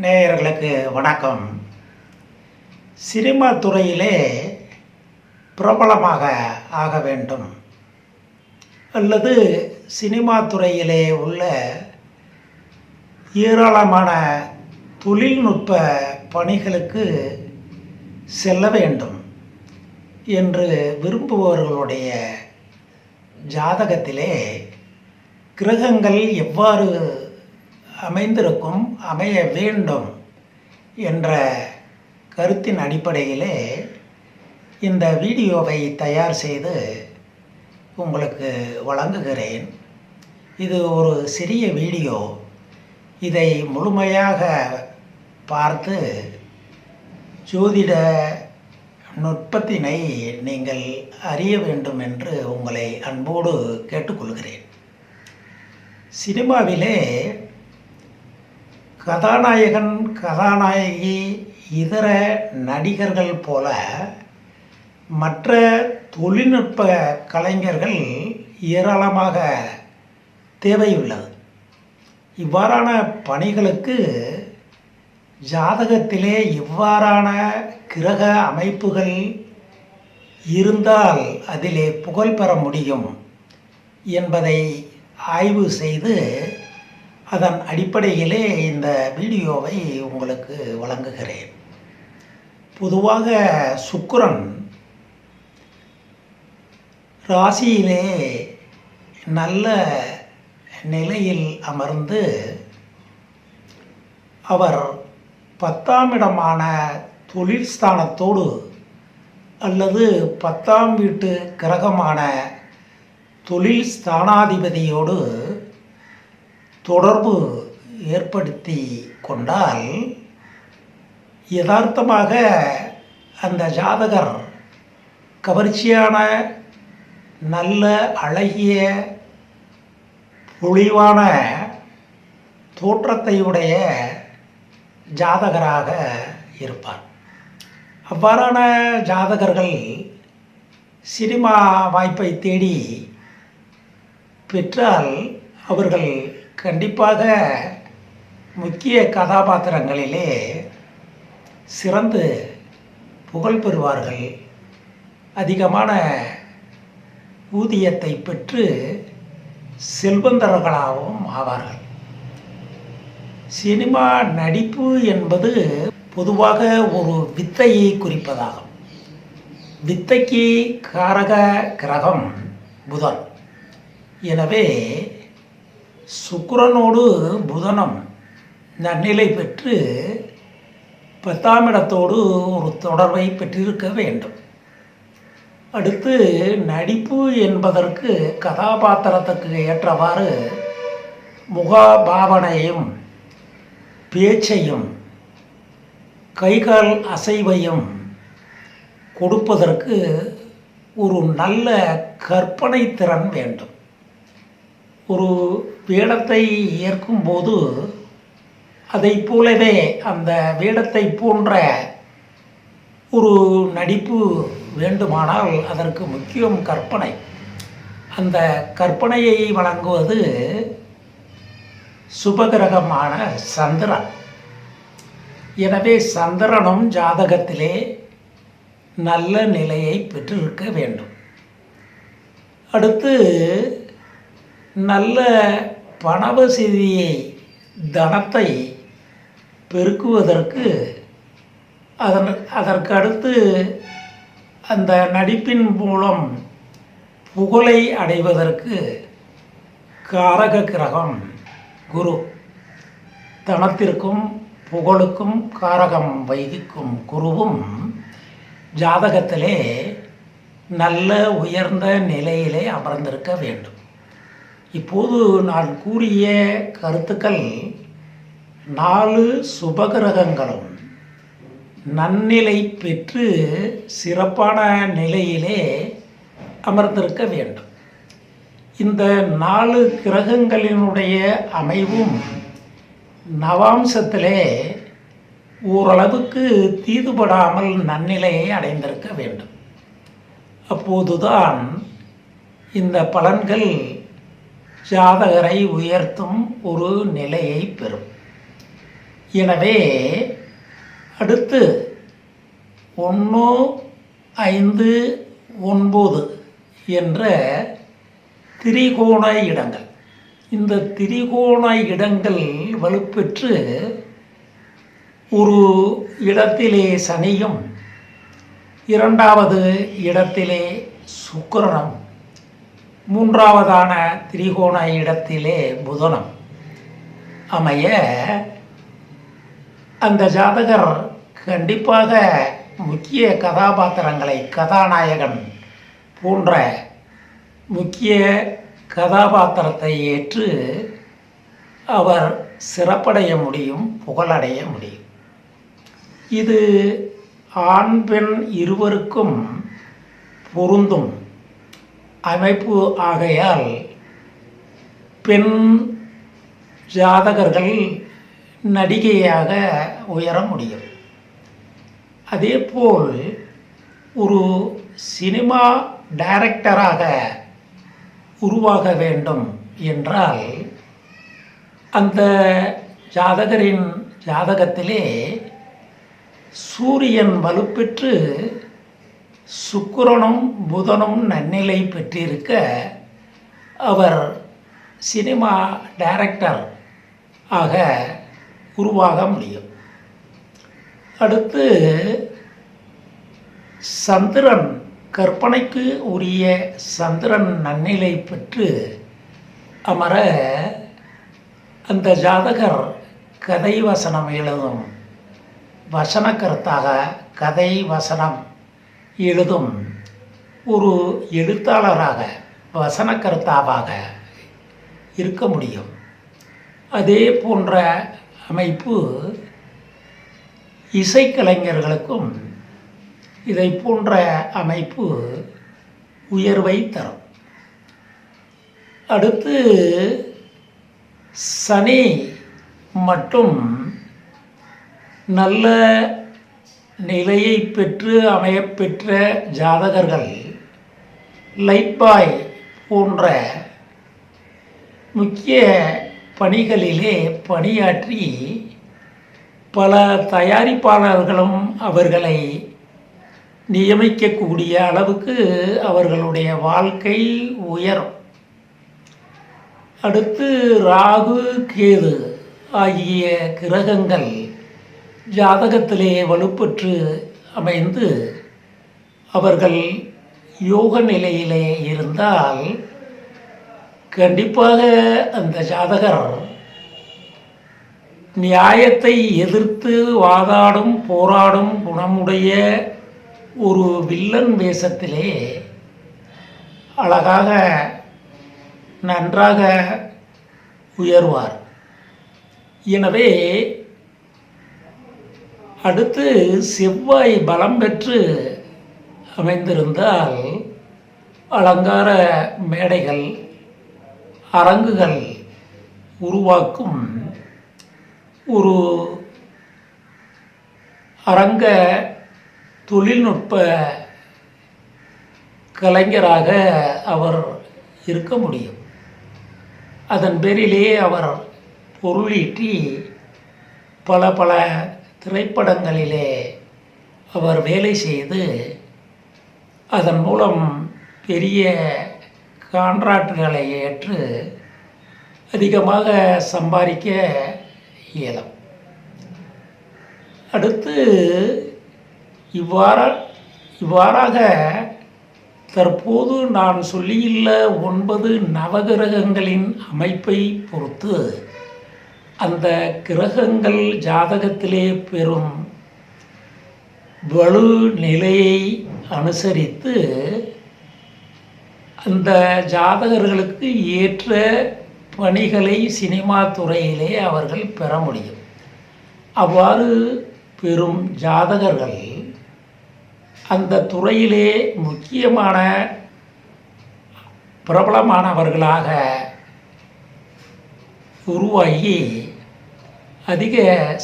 நேயர்களுக்கு வணக்கம். சினிமா துறையிலே பிரபலமாக ஆக வேண்டும். அல்லது சினிமா துறையிலே உள்ள ஏராளமான தொழில்நுட்ப பணிகளுக்கு செல்ல வேண்டும் என்று விரும்புபவர்களுடைய ஜாதகத்திலே கிரகங்கள் எவ்வாறு அமைந்திருக்கும் அமைய வேண்டும் என்ற கருத்தின் அடிப்படையிலே இந்த வீடியோவை தயார் செய்து உங்களுக்கு வழங்குகிறேன். இது ஒரு சிறிய வீடியோ. இதை முழுமையாக பார்த்து ஜோதிட நுட்பத்தினை நீங்கள் அறிய வேண்டும் என்று உங்களை அன்போடு கேட்டுக்கொள்கிறேன். சினிமாவிலே கதாநாயகன் கதாநாயகி இதர நடிகர்கள் போல மற்ற தொழில்நுட்ப கலைஞர்கள் ஏராளமாக தேவையுள்ளது. இவ்வாறான பணிகளுக்கு ஜாதகத்திலே இவ்வாறான கிரக அமைப்புகள் இருந்தால் அதிலே புகழ் பெற முடியும் என்பதை ஆய்வு செய்து அதன் அடிப்படையிலே இந்த வீடியோவை உங்களுக்கு வழங்குகிறேன். பொதுவாக சுக்கரன் ராசியிலே நல்ல நிலையில் அமர்ந்து அவர் பத்தாம் இடமான தொழில் ஸ்தானத்தோடு அல்லது பத்தாம் வீட்டு கிரகமான தொழில் ஸ்தானாதிபதியோடு தொடர்பு ஏற்படுத்தி கொண்டால் யதார்த்தமாக அந்த ஜாதகர் கவர்ச்சியான நல்ல அழகிய பொழிவான தோற்றத்தையுடைய ஜாதகராக இருப்பார். அவ்வாறான ஜாதகர்கள் சினிமா வாய்ப்பை தேடி பெற்றால் அவர்கள் கண்டிப்பாக முக்கிய கதாபாத்திரங்களிலே சிறந்து புகழ் பெறுவார்கள். அதிகமான ஊதியத்தை பெற்று செல்வந்தர்களாகவும் ஆவார்கள். சினிமா நடிப்பு என்பது பொதுவாக ஒரு வித்தையை குறிப்பதாகும். வித்தைக்கு காரக கிரகம் புதன். எனவே சுக்கரனோடு புதனம். நன்னிலை பெற்று பத்தாம் இடத்தோடு ஒரு தொடர்பை பெற்றிருக்க வேண்டும். அடுத்து நடிப்பு என்பதற்கு கதாபாத்திரத்துக்கு ஏற்றவாறு முகபாவனையும் பேச்சையும் கைகால் அசைவையும் கொடுப்பதற்கு ஒரு நல்ல கற்பனை திறன் வேண்டும். ஒரு வேடத்தை ஏற்கும்போது அதை போலவே அந்த வேடத்தை போன்ற ஒரு நடிப்பு வேண்டுமானால் அதற்கு முக்கியம் கற்பனை. அந்த கற்பனையை வழங்குவது சுபகிரகமான சந்திரன். எனவே சந்திரனும் ஜாதகத்திலே நல்ல நிலையை பெற்றிருக்க வேண்டும். அடுத்து நல்ல பணவசதியை தனத்தை பெருக்குவதற்கு அதன் அதற்கடுத்து அந்த நடிப்பின் மூலம் புகழை அடைவதற்கு காரக கிரகம் குரு. தனத்திற்கும் புகழுக்கும் காரகம் வைதிக்கும் குருவும் ஜாதகத்திலே நல்ல உயர்ந்த நிலையிலே அமர்ந்திருக்க வேண்டும். இப்போது நான் கூறிய கருத்துக்கள் நாலு சுபகிரகங்களும் நன்னிலை பெற்று சிறப்பான நிலையிலே அமர்ந்திருக்க வேண்டும். இந்த நாலு கிரகங்களினுடைய அமைவும் நவாம்சத்திலே ஓரளவுக்கு தீதுபடாமல் நன்னிலையை அடைந்திருக்க வேண்டும். அப்போதுதான் இந்த பலன்கள் ஜாதகரை உயர்த்தும் ஒரு நிலையை பெறும். எனவே அடுத்து ஒன்று ஐந்து ஒன்பது என்ற திரிகோண இடங்கள். இந்த திரிகோண இடங்கள் வலுப்பெற்று ஒரு இடத்திலே சனியும் இரண்டாவது இடத்திலே சுக்கரனும் மூன்றாவதான திரிகோண இடத்திலே புதனம். அமைய அந்த ஜாதகர் கண்டிப்பாக முக்கிய கதாபாத்திரங்களை கதாநாயகன் போன்ற முக்கிய கதாபாத்திரத்தை ஏற்று அவர் சிறப்படைய முடியும் புகழடைய முடியும். இது ஆண் பெண் இருவருக்கும் பொருந்தும். அமைப்பு ஆகையால் பெண் ஜாதகர்கள் நடிகையாக உயர முடியும். அதேபோல் ஒரு சினிமா டைரக்டராக உருவாக வேண்டும் என்றால் அந்த ஜாதகரின் ஜாதகத்திலே சூரியன் வலுப்பெற்று சுக்கிரனும் புதனும் நன்னிலை பெற்றிருக்க அவர் சினிமா டைரக்டர் ஆக உருவாக முடியும். அடுத்து சந்திரன் கற்பனைக்கு உரிய சந்திரன் நன்னிலை பெற்று அமர அந்த ஜாதகர் கதை வசனம் எழுதும் வசனக்கருத்தாக கதை வசனம் எழுதும். ஒரு எழுத்தாளராக வசனக்கருத்தாவாக இருக்க முடியும். அதே போன்ற அமைப்பு இசைக்கலைஞர்களுக்கும் இதை போன்ற அமைப்பு உயர்வை தரும். அடுத்து சனி மட்டும் நல்ல நிலையை பெற்று அமையப்பெற்ற ஜாதகர்கள் லைப்பாய் போன்ற முக்கிய பணிகளிலே பணியாற்றி பல தயாரிப்பாளர்களும் அவர்களை நியமிக்கக்கூடிய அளவுக்கு அவர்களுடைய வாழ்க்கை உயரும். அடுத்து ராகு கேது ஆகிய கிரகங்கள் ஜாதகத்திலே வலுப்பெற்று அமைந்து அவர்கள் யோக நிலையிலே இருந்தால் கண்டிப்பாக அந்த ஜாதகர் நியாயத்தை எதிர்த்து வாதாடும் போராடும் குணமுடைய ஒரு வில்லன் வேஷத்திலே அழகாக நன்றாக உயர்வார். எனவே அடுத்து செவ்வாய் பலம் பெற்று அமைந்திருந்தால் அலங்கார மேடைகள் அரங்குகள் உருவாக்கும். ஒரு அரங்க தொழில்நுட்ப கலைஞராக அவர் இருக்க முடியும். அதன் பேரிலேயே அவர் பொருளீட்டி பல பல திரைப்படங்களிலே அவர் வேலை செய்து அதன் மூலம் பெரிய கான்ட்ராக்டுகளை ஏற்று அதிகமாக சம்பாதிக்க இயலும். அடுத்து இவ்வாற இவ்வாறாக தற்போது நான் சொல்லியுள்ள ஒன்பது நவகிரகங்களின் அமைப்பை பொறுத்து அந்த கிரகங்கள் ஜாதகத்திலே பெறும் வலு நிலையை அனுசரித்து அந்த ஜாதகர்களுக்கு ஏற்ற பணிகளை சினிமா துறையிலே அவர்கள் பெற முடியும். அவ்வாறு பெறும் ஜாதகர்கள் அந்த துறையிலே முக்கியமான பிரபலமானவர்களாக உருவாகி அதிக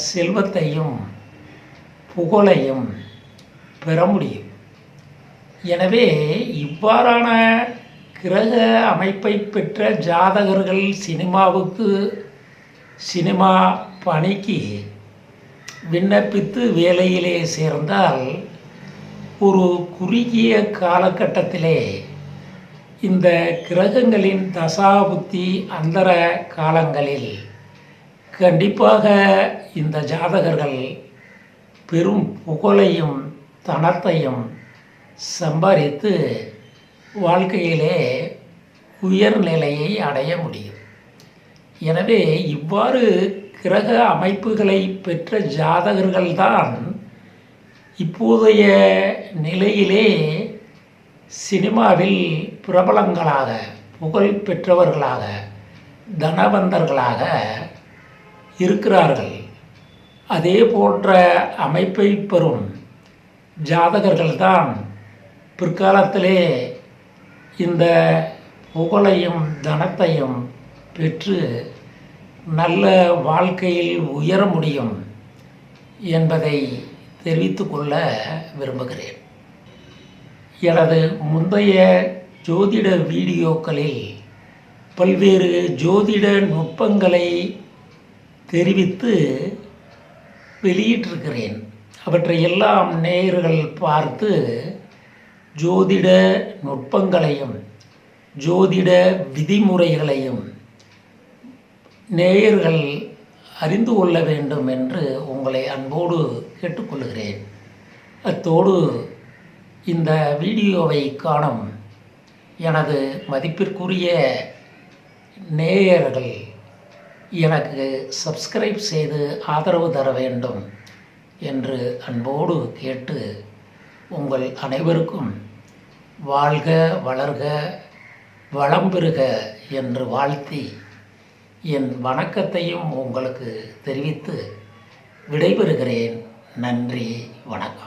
செல்வத்தையும் புகழையும் பெற முடியும். எனவே இவ்வாறான கிரக அமைப்பை பெற்ற ஜாதகர்கள் சினிமாவுக்கு சினிமா பணிக்கு விண்ணப்பித்து வேலையிலே சேர்ந்தால் ஒரு குறுகிய காலகட்டத்திலே இந்த கிரகங்களின் தசாபுத்தி அந்தர காலங்களில் கண்டிப்பாக இந்த ஜாதகர்கள் பெரும் புகழையும் தனத்தையும் சம்பாதித்து வாழ்க்கையிலே உயர்நிலையை அடைய முடியும். எனவே இவ்வாறு கிரக அமைப்புகளை பெற்ற ஜாதகர்கள்தான் இப்போதைய நிலையிலே சினிமாவில் பிரபலங்களாக புகழ் பெற்றவர்களாக தனவந்தர்களாக இருக்கிறார்கள். அதே போன்ற அமைப்பை பெறும் ஜாதகர்கள்தான் பிற்காலத்திலே இந்த புகழையும் தனத்தையும் பெற்று நல்ல வாழ்க்கையில் உயர முடியும் என்பதை தெரிவித்து கொள்ள விரும்புகிறேன். எனது முந்தைய ஜோதிட வீடியோக்களில் பல்வேறு ஜோதிட நுட்பங்களை தெரிவித்து வெளியிட்டிருக்கிறேன். அவற்றை எல்லாம் நேயர்கள் பார்த்து ஜோதிட நுட்பங்களையும் ஜோதிட விதிமுறைகளையும் நேயர்கள் அறிந்து கொள்ள வேண்டும் என்று உங்களை அன்போடு கேட்டுக்கொள்கிறேன். அத்தோடு இந்த வீடியோவை காணும் எனது மதிப்பிற்குரிய நேயர்கள் எனக்கு சப்ஸ்கிரைப் செய்து ஆதரவு தர வேண்டும் என்று அன்போடு கேட்டு உங்கள் அனைவருக்கும் வாழ்க வளர்க வளம் பெறுக என்று வாழ்த்தி என் வணக்கத்தையும் உங்களுக்கு தெரிவித்து விடைபெறுகிறேன். நன்றி வணக்கம்.